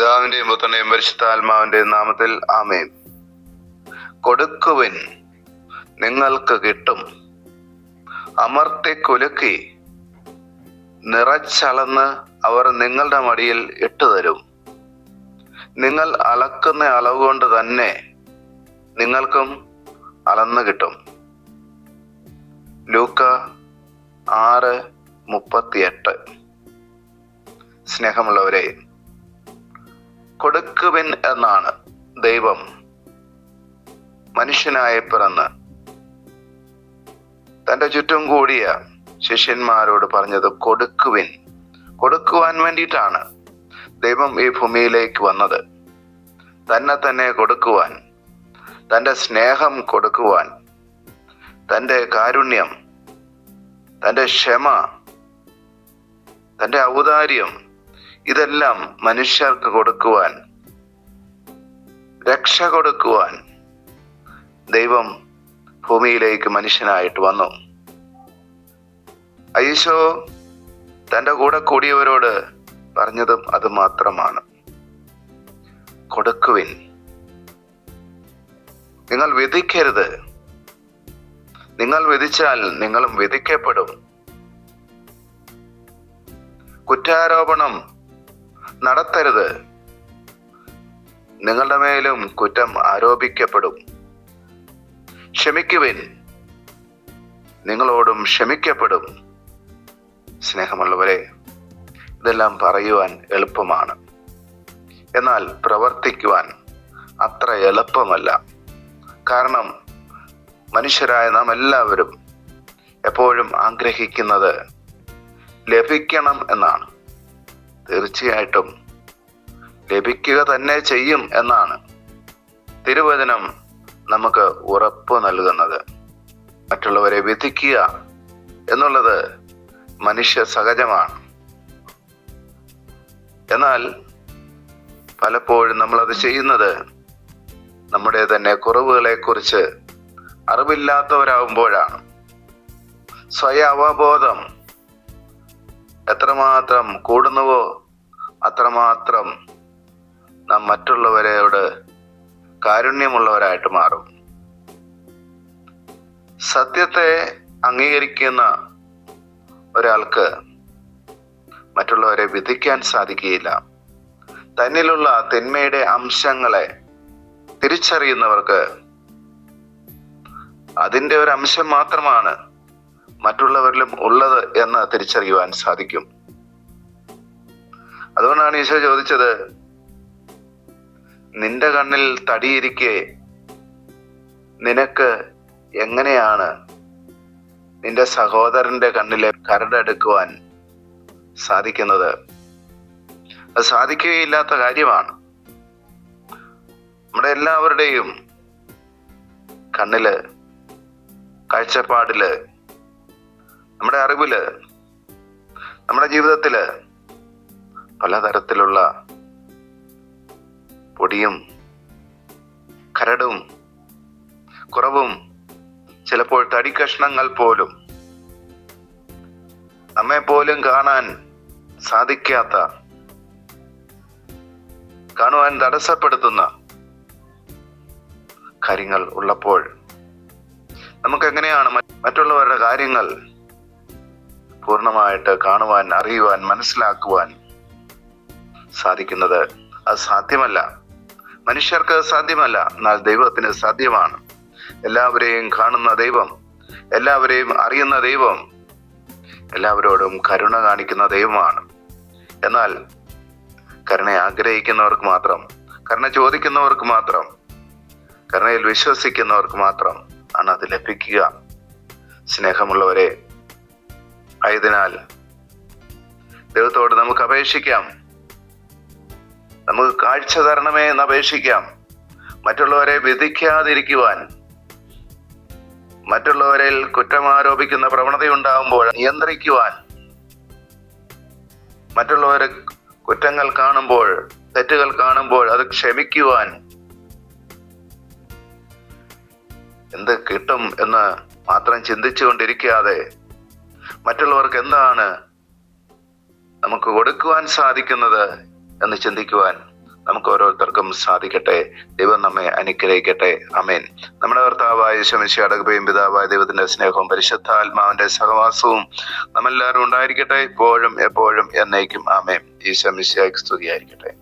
പിതാവിന്റെയും പുത്രന്റെയും പരിശുദ്ധാത്മാവിന്റെയും നാമത്തിൽ ആമേൻ. കൊടുക്കുവിൻ നിങ്ങൾക്ക് കിട്ടും. അമർത്തി കുലുക്കി നിറച്ചളന്ന് അവർ നിങ്ങളുടെ മടിയിൽ ഇട്ടുതരും നിങ്ങൾ അളക്കുന്ന അളവ് കൊണ്ട് തന്നെ നിങ്ങൾക്കും അളന്ന് കിട്ടും. ലൂക്ക ആറ് മുപ്പത്തിയെട്ട്. സ്നേഹമുള്ളവരെ കൊടുക്കുവിൻ എന്നാണ് ദൈവം മനുഷ്യനായി പിറന്ന് തന്റെ ചുറ്റും കൂടിയ ശിഷ്യന്മാരോട് പറഞ്ഞത് കൊടുക്കുവിൻ. കൊടുക്കുവാൻ വേണ്ടിയിട്ടാണ് ദൈവം ഈ ഭൂമിയിലേക്ക് വന്നത്. തന്നെ തന്നെ കൊടുക്കുവാൻ തന്റെ സ്നേഹം കൊടുക്കുവാൻ തന്റെ കാരുണ്യം തന്റെ ക്ഷമ തന്റെ ഔദാര്യം ഇതെല്ലാം മനുഷ്യർക്ക് കൊടുക്കുവാൻ രക്ഷ കൊടുക്കുവാൻ ദൈവം ഭൂമിയിലേക്ക് മനുഷ്യനായിട്ട് വന്നു. ഐശോ തന്റെ കൂടെ കൂടിയവരോട് പറഞ്ഞതും അത് മാത്രമാണ്. കൊടുക്കുവിൻ. നിങ്ങൾ വിധിക്കരുത്. നിങ്ങൾ വിധിച്ചാൽ നിങ്ങളും വിധിക്കപ്പെടും. കുറ്റാരോപണം നടത്തരുത്. നിങ്ങളുടെ മേലും കുറ്റം ആരോപിക്കപ്പെടും. ക്ഷമിക്കുവിൻ. നിങ്ങളോടും ക്ഷമിക്കപ്പെടും. സ്നേഹമുള്ളവരെ ഇതെല്ലാം പറയുവാൻ എളുപ്പമാണ്. എന്നാൽ പ്രവർത്തിക്കുവാൻ അത്ര എളുപ്പമല്ല. കാരണം മനുഷ്യരായ നാം എല്ലാവരും എപ്പോഴും ആഗ്രഹിക്കുന്നത് ലഭിക്കണം എന്നാണ്. തീർച്ചയായിട്ടും ലഭിക്കുക തന്നെ ചെയ്യും എന്നാണ് തിരുവചനം നമുക്ക് ഉറപ്പ് നൽകുന്നത്. മറ്റുള്ളവരെ വിധിക്കുക എന്നുള്ളത് മനുഷ്യ സഹജമാണ്. എന്നാൽ പലപ്പോഴും നമ്മളത് ചെയ്യുന്നത് നമ്മുടെ തന്നെ കുറവുകളെ കുറിച്ച് അറിവില്ലാത്തവരാകുമ്പോഴാണ് സ്വയ അവബോധം എത്രമാത്രം കൂടുന്നുവോ അത്രമാത്രം നാം മറ്റുള്ളവരോട് കാരുണ്യമുള്ളവരായിട്ട് മാറും. സത്യത്തെ അംഗീകരിക്കുന്ന ഒരാൾക്ക് മറ്റുള്ളവരെ വിധിക്കാൻ സാധിക്കുകയില്ല. തന്നിലുള്ള തിന്മയുടെ അംശങ്ങളെ തിരിച്ചറിയുന്നവർക്ക് അതിന്റെ ഒരു അംശം മാത്രമാണ് മറ്റുള്ളവരിലും ഉള്ളത് എന്ന് തിരിച്ചറിയുവാൻ സാധിക്കും. അതുകൊണ്ടാണ് ഈശോ ചോദിച്ചത് നിന്റെ കണ്ണിൽ തടിയിരിക്കെ നിനക്ക് എങ്ങനെയാണ് നിന്റെ സഹോദരന്റെ കണ്ണിലെ കരടെടുക്കുവാൻ സാധിക്കുന്നത്? അത് സാധിക്കുകയില്ലാത്ത കാര്യമാണ്. നമ്മുടെ എല്ലാവരുടെയും കണ്ണിൽ കാഴ്ചപ്പാടിൽ നമ്മുടെ അറിവിൽ നമ്മുടെ ജീവിതത്തിൽ പലതരത്തിലുള്ള പൊടിയും കരടും കുറവും ചിലപ്പോൾ തടിക്കഷ്ണങ്ങൾ പോലും നമ്മെ പോലും കാണാൻ സാധിക്കാത്ത കാണുവാൻ തടസ്സപ്പെടുത്തുന്ന കാര്യങ്ങൾ ഉള്ളപ്പോൾ നമുക്ക് എങ്ങനെയാണ് മറ്റുള്ളവരുടെ കാര്യങ്ങൾ പൂർണമായിട്ട് കാണുവാൻ അറിയുവാൻ മനസ്സിലാക്കുവാൻ സാധിക്കുന്നത് അത് സാധ്യമല്ല. മനുഷ്യർക്ക് സാധ്യമല്ല. എന്നാൽ ദൈവത്തിന് സാധ്യമാണ്. എല്ലാവരെയും കാണുന്ന ദൈവം എല്ലാവരെയും അറിയുന്ന ദൈവം എല്ലാവരോടും കരുണ കാണിക്കുന്ന ദൈവമാണ്. എന്നാൽ കരുണ ആഗ്രഹിക്കുന്നവർക്ക് മാത്രം കരുണ ചോദിക്കുന്നവർക്ക് മാത്രം കരുണയിൽ വിശ്വസിക്കുന്നവർക്ക് മാത്രം ആണ് അത് ലഭിക്കുക. സ്നേഹമുള്ളവരെ ആയതിനാൽ ദൈവത്തോട് നമുക്ക് അപേക്ഷിക്കാം. നമുക്ക് കാഴ്ച തരണമേ എന്ന് അപേക്ഷിക്കാം. മറ്റുള്ളവരെ വിധിക്കാതിരിക്കുവാൻ മറ്റുള്ളവരിൽ കുറ്റം ആരോപിക്കുന്ന പ്രവണതയുണ്ടാകുമ്പോൾ നിയന്ത്രിക്കുവാൻ മറ്റുള്ളവരെ കുറ്റങ്ങൾ കാണുമ്പോൾ തെറ്റുകൾ കാണുമ്പോൾ അത് ക്ഷമിക്കുവാൻ എന്ത് കിട്ടും എന്ന് മാത്രം ചിന്തിച്ചുകൊണ്ടിരിക്കാതെ മറ്റുള്ളവർക്ക് എന്താണ് നമുക്ക് കൊടുക്കുവാൻ സാധിക്കുന്നത് എന്ന് ചിന്തിക്കുവാൻ നമുക്ക് ഓരോരുത്തർക്കും സാധിക്കട്ടെ. ദൈവം നമ്മെ അനുഗ്രഹിക്കട്ടെ. അമേൻ നമ്മുടെ ഭർത്താവായ ശമിശി അടകുപയും പിതാവായ ദൈവത്തിന്റെ സ്നേഹവും പരിശുദ്ധാത്മാവിന്റെ സഹവാസവും നമ്മെല്ലാവരും ഉണ്ടായിരിക്കട്ടെ. ഇപ്പോഴും എപ്പോഴും എന്നേക്കും. അമേൻ ഈ ശമിശ സ്തുതിയായിരിക്കട്ടെ.